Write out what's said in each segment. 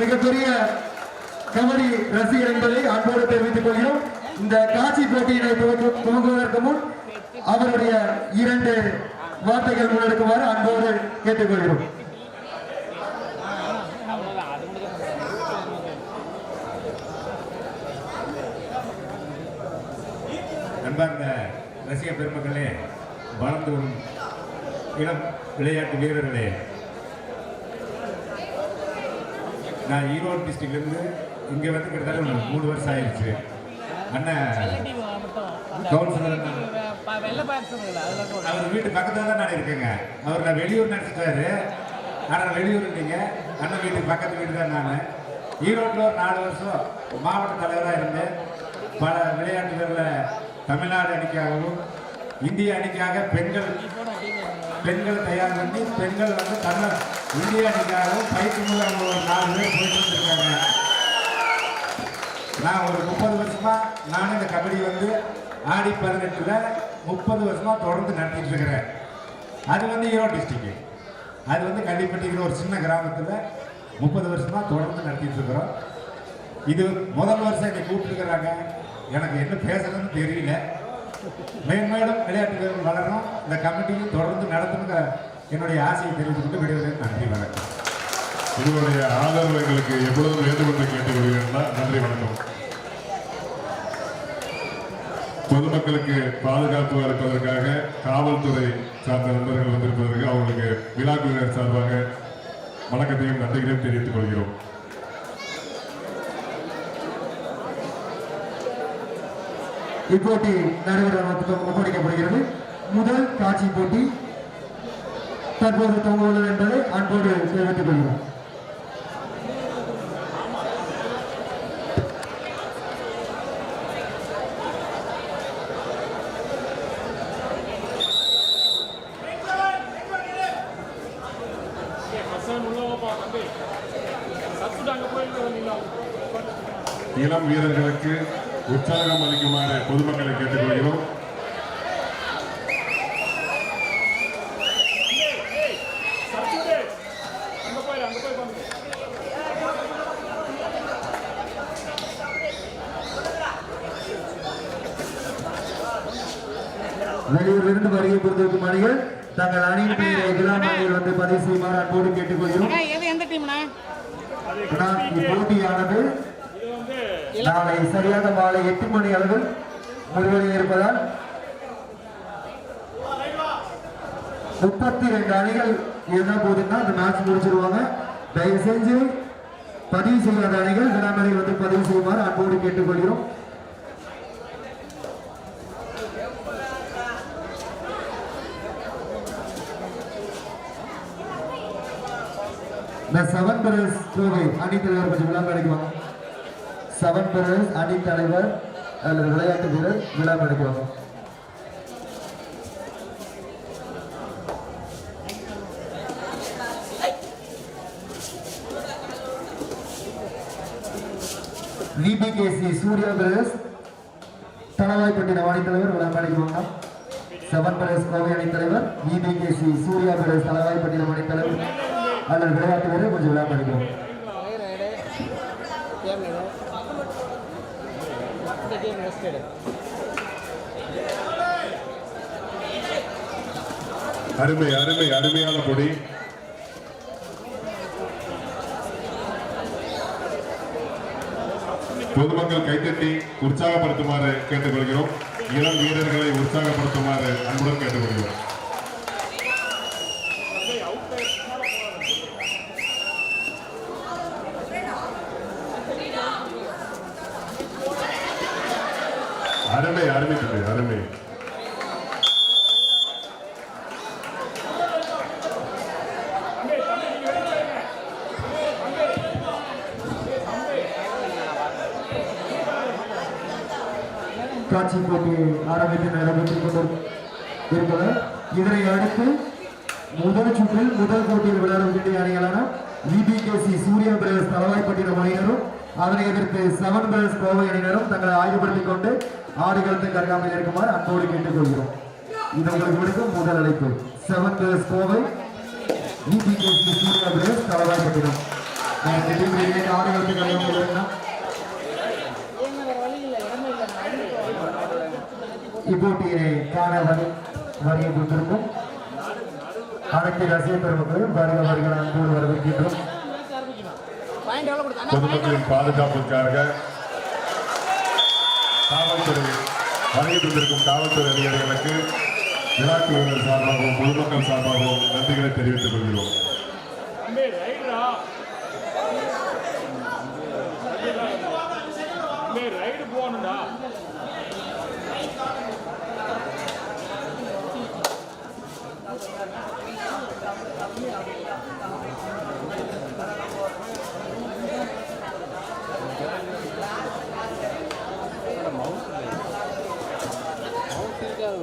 மிகப்பெரிய கபடி ரசிகர் என்பதை அன்போடு தெரிவித்துக் கொள்கிறோம். இந்த காட்சி போட்டியினை துவங்குவதற்கு முன் அவருடைய இரண்டு வார்த்தைகள் முன்னெடுக்குமாறு அன்போடு கேட்டுக்கொள்கிறோம். அன்பார்ந்த ரசிக பெருமக்களே வளர்ந்து வரும் இளம் விளையாட்டு வீரர்களே நான் ஈரோடு டிஸ்ட்ரிக்ட்லேருந்து இங்கே வந்து கிட்டத்தட்ட மூணு வருஷம் ஆயிடுச்சு. அண்ணன் கவுன்சிலர் அண்ணன் அவர் வீட்டு பக்கத்தில் தான் நான் இருக்கேங்க. அவர் நான் வெளியூர் நினச்சிட்டாரு ஆனால் வெளியூர் இல்லைங்க. அண்ணன் வீட்டுக்கு பக்கத்து வீடு தான் நான். ஈரோட்டில் ஒரு நாலு வருஷம் மாவட்ட தலைவராக இருந்தேன். பல விளையாட்டுகளில் தமிழ்நாடு அணிக்காகவும் இந்திய அணிக்காக பெண்கள் பெண்கள் தயார் பண்ணி பெண்கள் வந்து தமிழ் இந்திய அணிக்காகவும் பயிற்சி மூலம் ஒரு நாலு பேர் போயிட்டு வந்துருக்காங்க. நான் ஒரு முப்பது வருஷமா நானும் இந்த கபடி வந்து ஆடி பதினெட்டுல முப்பது வருஷமா தொடர்ந்து நடத்திட்டு இருக்கிறேன். அது வந்து ஈரோடு டிஸ்ட்ரிக்ட் அது வந்து கள்ளிப்பட்டிங்கிற ஒரு சின்ன கிராமத்தில் முப்பது வருஷமாக தொடர்ந்து நடத்திட்டு இருக்கிறோம். இது முதல் வருஷம் என்னை கூப்பிட்டுருக்கிறாங்க எனக்கு என்ன பேசுறதுன்னு தெரியல. மேன்மேலும் விளையாட்டு வீரர்கள் வளரணும். இந்த கமிட்டியும் தொடர்ந்து நடத்தணுங்க என்னுடைய ஆசையை தெரிவித்துக்கிட்டு விடுவதற்கு நன்றி வணக்கம். உங்களுடைய ஆதரவு எங்களுக்கு எப்பொழுதும் வேண்டும் என்று கேட்டுக்கொள்கிறேன் நன்றி வணக்கம். பொதுமக்களுக்கு பாதுகாப்பு இருப்பதற்காக காவல்துறை சார்ந்த நண்பர்கள் வந்திருப்பதற்கு அவர்களுக்கு விழாக்குழுவினர் சார்பாக வணக்கத்தையும் நன்றிகளையும் தெரிவித்துக் கொள்கிறோம். இப்போட்டி நடைபெற ஒப்படைக்கப்படுகிறது. முதல் காட்சி போட்டி தற்போது துவங்குள்ளது என்பதை அன்போடு தெரிவித்துக் கொள்கிறோம் இளம் வீரர்களுக்கு உற்சாகம் அளிக்குமாறு பொதுமக்களை கேட்டுக்கொள்கிறோம் வெளியூரிலிருந்து வருகை புரிந்திருக்கும் அணிகள் தங்கள் அணியின் பெயரை இளம் அணியில் வந்து பதிவு செய்யுமாறு அன்போடு கேட்டுக்கொள்கிறோம். இப்போட்டியானது நாளை சரியாக மாலை எட்டு மணி அளவில் முடிவடைய இருப்பதால் முப்பத்தி ரெண்டு அணிகள் இருந்தா போதுன்னா இந்த மேட்ச் முடிச்சிருவாங்க. தயவு செஞ்சு பதிவு செய்யாத அணிகள் விடாமலை வந்து பதிவு செய்யுமாறு அன்போடு கேட்டுக்கொள்கிறோம். இந்த செவன் பிரஸ் கோவை அணித்தலைவர் கொஞ்சம் விழா அடிக்குவாங்க செவன் பிரஸ் அணித்தலைவர் அல்லது விளையாட்டு வீரர் விழா அடிக்குவாங்க விபிகேசி சூர்யா பிரதர்ஸ் தளவாய்ப்பட்டினம் வாணித்தலைவர் தலைவர் விழா மேடைக்குவாங்க செவன் பிரதர்ஸ் கோவை அணித்தலைவர் விபிகேசி சூர்யா பிரதர்ஸ் தளவாய்ப்பட்டினம் அணி அல்லது விளையாட்டு வீரர் கொஞ்சம் விளையாட்டு அருமை அருமை அருமையான பொடி. பொதுமக்கள் கைத்தட்டி உற்சாகப்படுத்துமாறு கேட்டுக்கொள்கிறோம். இளம் வீரர்களை உற்சாகப்படுத்துமாறு அன்புடன் கேட்டுக்கொள்கிறோம் அருமை அருமை தம்பி அருமை காட்சி போட்டி ஆரம்பித்து நடைபெற்றுக் கொண்டு இதனை அடுத்து முதல் சுற்றில் முதல் போட்டியில் விளையாடும் வேண்டிய அணிகளான விபிகேசி சூர்யா பிரதேஷ் தலவாய்ப்பட்டினம் அணியினரும் அதனை எதிர்த்து செவன் பிரதேஷ் கோவை அணியினரும் தங்களை ஆய்வுபடுத்திக் கொண்டு ஆடுகளத்தை கருகாமல் இருக்குமாறு அன்போடு கேட்டுக்கொள்கிறோம். இது உங்களுக்கு விடுக்கும் முதல் அழைப்பு seven brothers Kovai VBKC Surya brothers Thalavaipattinam. ஆடுகளத்தை கருகாமல் இன்னைக்கு இப்போட்டியை காண வரி வரியை கொண்டிருக்கும் அனைத்து ரசிக வருக வருகிற அன்போடு வரவேற்கின்றோம். பொதுமக்களின் பாதுகாப்புக்காக காவல்துறை வருகை தந்திருக்கும் காவல்துறை அதிகாரிகளுக்கு விழாக்குழுவினர் சார்பாகவும் பொதுமக்கள் சார்பாகவும் நன்றிகளை தெரிவித்துக் கொள்கிறோம். Ride போகணும்டா. mẫu. Mẫu kia đâu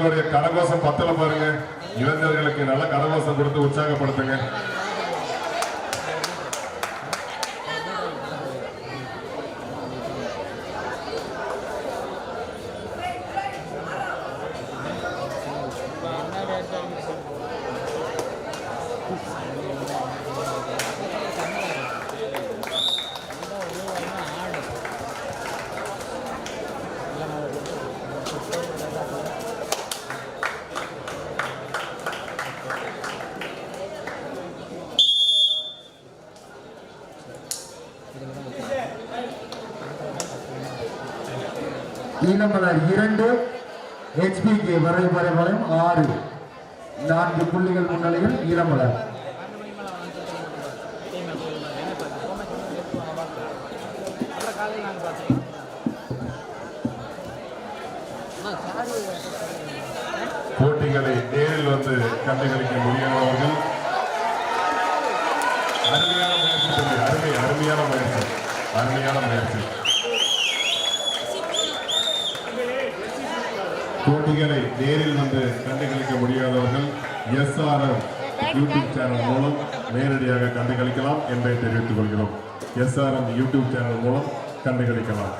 உங்களுடைய கரகோஷம் பத்தல பாருங்க. இளைஞர்களுக்கு நல்ல கரகோஷம் கொடுத்து உற்சாகப்படுத்துங்க. ஈழமலர் இரண்டு ஹெச்பிக்கு வரை வரைபடம் ஆறு. நான்கு புள்ளிகள் முன்னிலையில் ஈழமலர் போட்டிகளை நேரில் வந்து கண்டுகளிக்க முடியாதவர்கள் அருமையான முயற்சி தம்பி. அருமை அருமையான முயற்சி அருமையான முயற்சி. போட்டிகளை நேரில் வந்து கண்டுகளிக்க முடியாதவர்கள் எஸ்ஆர்எம் யூடியூப் சேனல் மூலம் நேரடியாக கண்டுகளிக்கலாம் என்பதை தெரிவித்துக் கொள்கிறோம். எஸ்ஆர்எம் யூடியூப் சேனல் மூலம் கண்டுகளிக்கலாம்.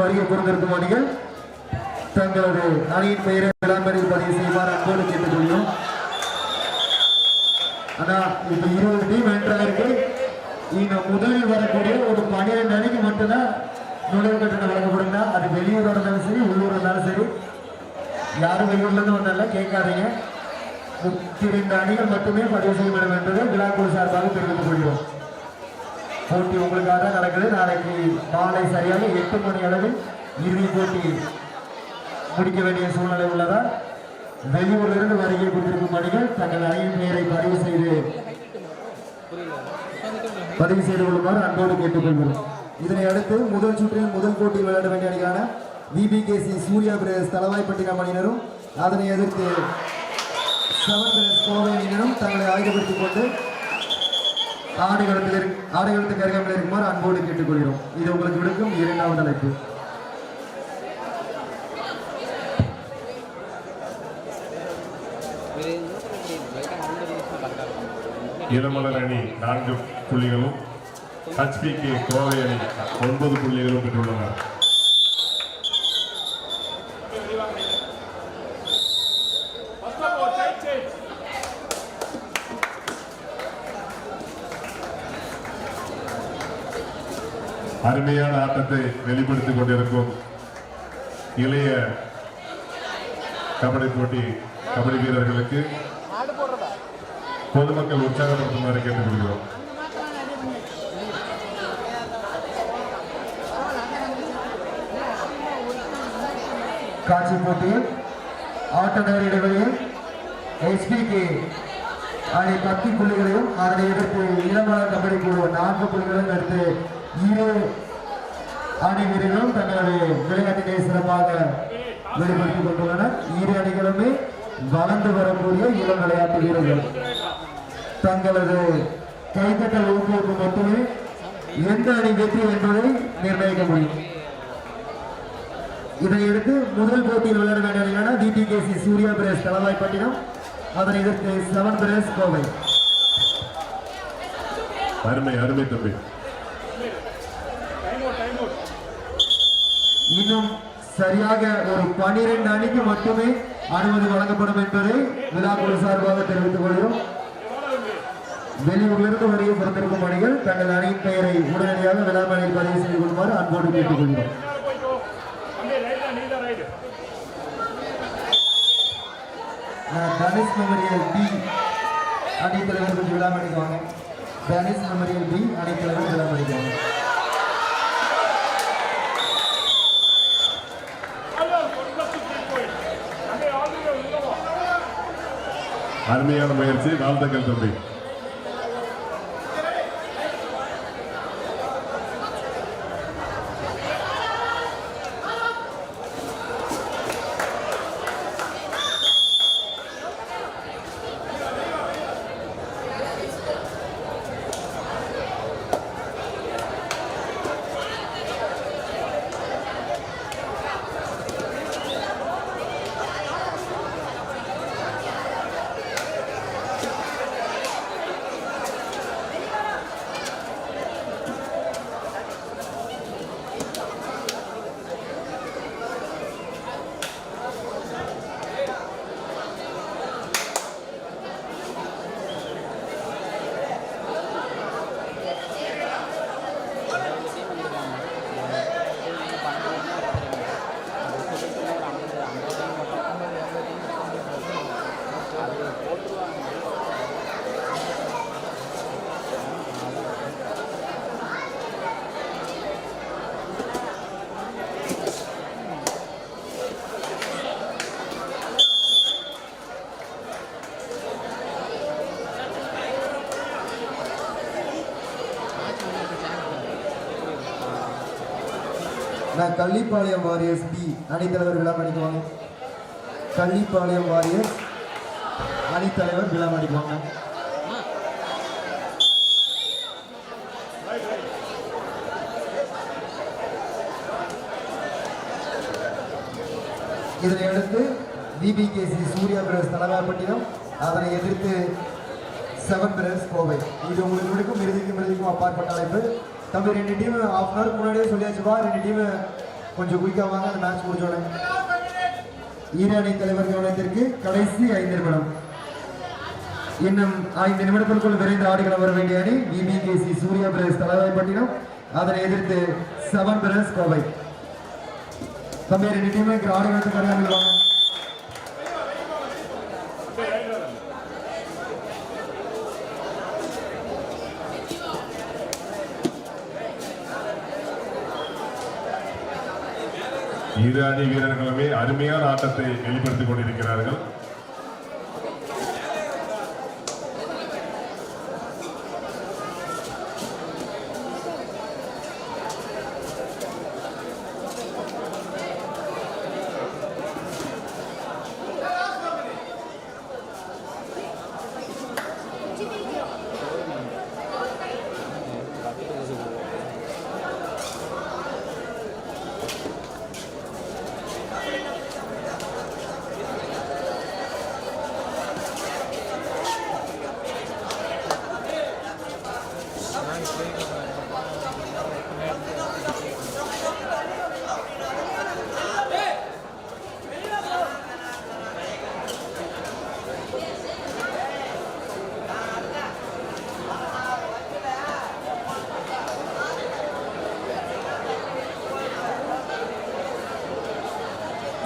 வெளியூரிலிருந்து வருகை புரிந்திருக்கும் அணிகள் தங்களது அணியின் பெயரை விளம்பரம் பதிவு செய்வார் அன்போடு கேட்டுக்கொள்கிறோம். ஆனா இப்ப இருபது டீம் என்றாருக்கு இருக்கு. இந்த முதலில் வரக்கூடிய ஒரு பன்னிரெண்டு அணிக்கு மட்டும்தான் நுழைவு கட்டணம் வழங்கப்படுங்க அது வெளியூர் இருந்தாலும் சரி உள்ளூர் இருந்தாலும் சரி. யாரும் வெளியூர்ல இருந்து வந்தால கேட்காதீங்க. முப்பத்தி ரெண்டு அணிகள் மட்டுமே பதிவு செய்ய வேண்டும் விழாக்குழு சார்பாக தெரிவித்துக் போட்டி உங்களுக்காக தான் நடக்குது. நாளைக்கு மாலை சரியாக எட்டு மணி அளவில் இறுதி போட்டி முடிக்க வேண்டிய சூழ்நிலை உள்ளதால் வெளியூரிலிருந்து வருகை கொண்டிருக்கும் அணிகள் தங்கள் அணியின் பெயரை பதிவு செய்து பதிவு செய்து கொள்ளுமாறு அன்போடு கேட்டுக்கொள்கிறோம். இதனை அடுத்து முதல் சுற்றில் முதல் போட்டியில் விளையாட வேண்டிய அணியான விபிகேசி சூர்யா பிரதேஷ் தலவாய்ப்பட்டினம் அணியினரும் அதனை எதிர்த்து செவன் பிரதேஷ் கோவை அணியினரும் தங்களை ஆயுதப்படுத்திக் கொண்டு ஆடுகளத்தில் ஆடுகளத்துக்கு அருகாமல் இருக்குமாறு அன்போடு கேட்டுக்கொள்கிறோம். இது உங்களுக்கு விடுக்கும் இரண்டாவது அழைப்பு. இளமலர் அணி நான்கு புள்ளிகளும் ஹச்பிக்கு கோவை அணி ஒன்பது புள்ளிகளும் பெற்றுள்ளனர். அருமையான ஆட்டத்தை வெளிப்படுத்திக் கொண்டிருக்கும் இளைய கபடி போட்டி கபடி வீரர்களுக்கு பொதுமக்கள் உற்சாகப்படுத்துமாறு கேட்டுக்கொள்கிறோம். காட்சி போட்டியில் ஆட்ட நேர இடைவெளியில் எஸ்பிகே அணி பத்து புள்ளிகளையும் அதனை எதிர்த்து இளமலர் கபடி குழு நான்கு புள்ளிகளையும் எடுத்து இரு அணி வீரர்களும் தங்களுடைய விளையாட்டினை சிறப்பாக வெளிப்படுத்திக் கொண்டுள்ளனர். இரு அணிகளுமே வளர்ந்து வரக்கூடிய இளம் விளையாட்டு வீரர்கள். தங்களது கைத்தட்டல் ஊக்குவிப்பு மட்டுமே எந்த அணி வெற்றி என்பதை நிர்ணயிக்க முடியும். இதையடுத்து முதல் போட்டியில் விளையாட வேண்டிய அணியான டிடிகேசி சூர்யா பிரேஸ் தலவாய்ப்பட்டினம் அதனை எதிர்த்து செவன் பிரேஸ் கோவை. அருமை அருமை தம்பி. இன்னும் சரியாக ஒரு பனிரெண்டு அணிக்கு மட்டுமே அனுமதி வழங்கப்படும் என்பதை விழாக்குழு சார்பாக தெரிவித்துக் கொள்கிறோம். வெளியூரிலிருந்து வருகை பிறந்திருக்கும் அணிகள் தங்கள் அணியின் பெயரை உடனடியாக விழாமணியில் பதிவு செய்து கொள்ளுமாறு அன்போடு கேட்டுக்கொள்கிறோம். நான் தனுஷ் மெமரியல் பி அணித்தலைவர் விழாமணிக்கு வாங்க. தனுஷ் மெமரியல் பி அணித்தலைவர் விழாமணிக்கு வாங்க. அருமையான முயற்சி வாழ்த்துக்கள் தம்பி. கள்ளிப்பாளையம் வாரியர்ஸ் பி அணித்தலைவர் விழா வாங்க கள்ளிப்பாளையம் வாரியர்ஸ் அணித்தலைவர் விழா வாங்க இதனை அடுத்து விபிகேசி சூர்யா பிரதர்ஸ் தலைவாப்பட்டினம் அதனை எதிர்த்து செவன் பிரதர்ஸ் கோவை. இது உங்களுக்கு முடிக்கும் இறுதிக்கும் இறுதிக்கும் அப்பாற்பட்ட அழைப்பு. தம்பி ரெண்டு டீம் ஹாஃப் அன் ஹவருக்கு முன்னாடியே சொல்லியாச்சுப்பா ரெண்டு டீம் கொஞ்சம் குயிக்காக வாங்க அந்த மேட்ச் முடிச்சோடனே ஈர அணி தலைவர் கவனத்திற்கு கடைசி ஐந்து நிமிடம். இன்னும் ஐந்து நிமிடத்திற்குள் விரைந்து ஆடுகள வர வேண்டிய அணி விபிகேசி சூர்யா பிரதர்ஸ் தலைவாய்ப்பட்டினம் அதனை எதிர்த்து செவன் பிரதர்ஸ் கோவை. தம்பி ரெண்டு டீமே ஆடுகளத்துக்கு வாங்க. இரு அணி வீரர்களுமே அருமையான ஆட்டத்தை வெளிப்படுத்திக் கொண்டிருக்கிறார்கள்.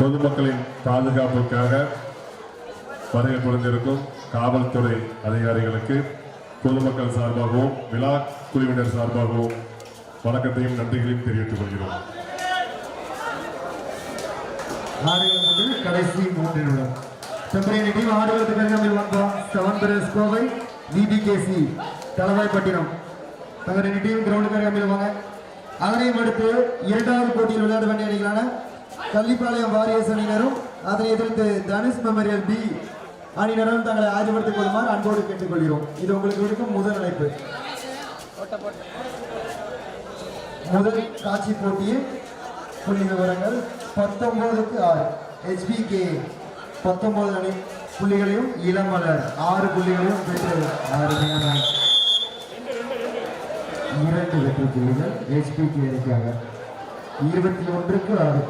பொதுமக்களின் பாதுகாப்புக்காக வருகை புரிந்திருக்கும் காவல்துறை அதிகாரிகளுக்கு பொதுமக்கள் சார்பாகவும் விழா குழுவினர் சார்பாகவும் வணக்கத்தையும் நன்றிகளையும் தெரிவித்துக் கொள்கிறோம். ஆடுகள் முதல் கடைசி மூன்று நிமிடம் செம்பரையன் டீம் ஆடுகளுக்கு கருகாமல் வந்தோம். Seven brothers Kovai VBKC Thalavaipattinam. தங்களுடைய டீம் கிரவுண்டுக்கு கருகாமல் வாங்க. அதனையும் அடுத்து இரண்டாவது போட்டியில் விளையாட வேண்டிய அணிகளான கள்ளிப்பாளையம் வாரியர்ஸ் அணியினரும் அதனை எதிர்த்து தனுஷ் மெமரியல் பி அணியினரும் தங்களை ஆஜர்படுத்திக் கொள்ளுமாறு அன்போடு கேட்டுக்கொள்கிறோம். இது உங்களுக்கு இருக்கும் முதல் அழைப்பு. முதல் காட்சி போட்டியில் புள்ளி விவரங்கள் பத்தொன்பதுக்கு ஆறு. ஹெச்பிகே பத்தொன்பது அணி புள்ளிகளையும் இளமலர் ஆறு புள்ளிகளையும் பெற்று அருமையான இரண்டு வெற்றி புள்ளிகள் ஹெச்பிகே அணிக்காக. இருபத்தி ஒன்றுக்கு ஆறு.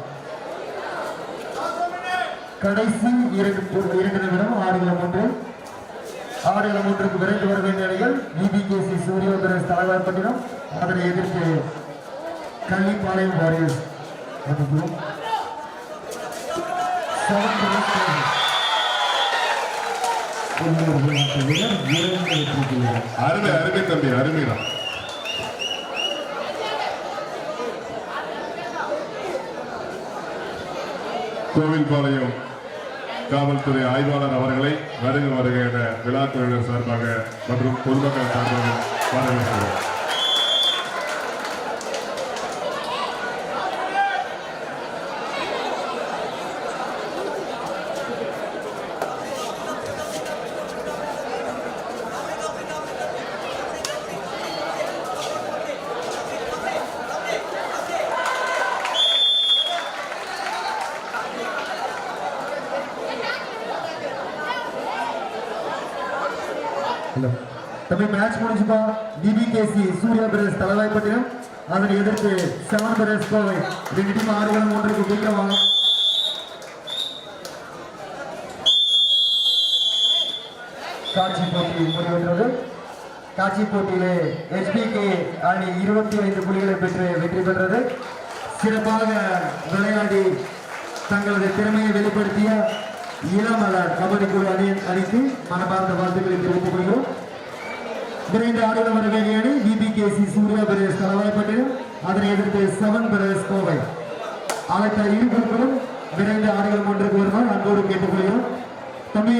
கடைசி இரண்டு இரண்டு நிமிடம் ஆடுகள மூன்று ஆடுகள மூன்றுக்கு விரைந்து வர வேண்டிய அணிகள் விபிகேசி சூரிய தலைவர் தலைவாய்ப்பட்டினம் அதனை எதிர்த்து கள்ளிப்பாளையம் வாரியர்ஸ் அருமை அருமை தம்பி அருமைதான் கோவில்பாளையம் காவல்துறை ஆய்வாளர் அவர்களை வருக வருக என விழாக்குழுவினர் சார்பாக மற்றும் பொதுமக்கள் சார்பாக வரவேற்கிறோம் ஹலோ தம்பி மேட்ச் முடிஞ்சுப்பா ஏசி சூர்யா பிரதேஷ் தலைவாய்ப்பட்டினம் அதனை எதிர்த்து செவன் பிரதேஷ் கோவை. ரெண்டு டீம் ஆடுகளும் ஒன்றுக்கு சீக்கிரம் காட்சி போட்டி முடிவென்றது. காட்சி போட்டியிலே எஸ்பிகே அணி இருபத்தி ஐந்து புள்ளிகளை பெற்று வெற்றி பெற்றது. சிறப்பாக விளையாடி தங்களது திறமையை வெளிப்படுத்திய இளமலர் கபடி குழு அணி அணிக்கு மனமார்ந்த வாழ்த்துக்களை தெரிவித்துக் கொள்கிறோம். விரைந்து ஆடுகள வர வேண்டிய அணி விபிகேசி சூர்யா பிரதேஷ் தலைவாய்ப்பட்டினம் அதனை எதிர்த்து செவன் பிரதேஷ் கோவை அழைத்த இரு குழுக்களும் விரைந்து ஆடுகளம் ஒன்றுக்கு வருமாறு அன்போடு கேட்டுக்கொள்கிறோம் தம்பி